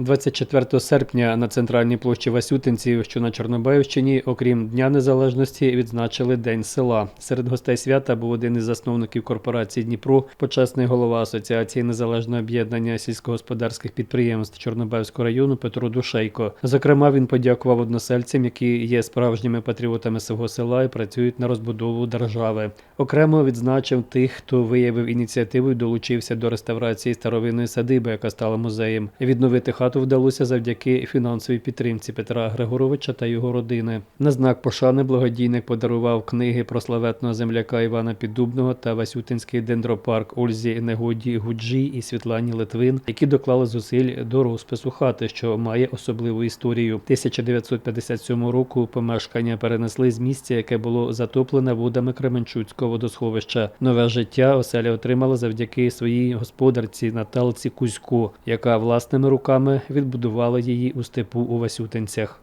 24 серпня на центральній площі Васютинців, що на Чорнобаївщині, окрім Дня Незалежності, відзначили День села. Серед гостей свята був один із засновників корпорації Дніпро, почесний голова Асоціації Незалежного об'єднання сільськогосподарських підприємств Чорнобаївського району Петро Душейко. Зокрема, він подякував односельцям, які є справжніми патріотами свого села і працюють на розбудову держави. Окремо відзначив тих, хто виявив ініціативу і долучився до реставрації старовинної садиби, яка стала музеєм. Відновити хату вдалося завдяки фінансовій підтримці Петра Григоровича та його родини. На знак пошани благодійник подарував книги про славетного земляка Івана Піддубного та Васютинський дендропарк Ользі Негоді Гуджі і Світлані Литвин, які доклали зусиль до розпису хати, що має особливу історію. 1957 року помешкання перенесли з місця, яке було затоплене водами Кременчуцького водосховища. Нове життя оселя отримала завдяки своїй господарці Наталці Кузько, яка власними руками відбудувала її у степу у Васютинцях.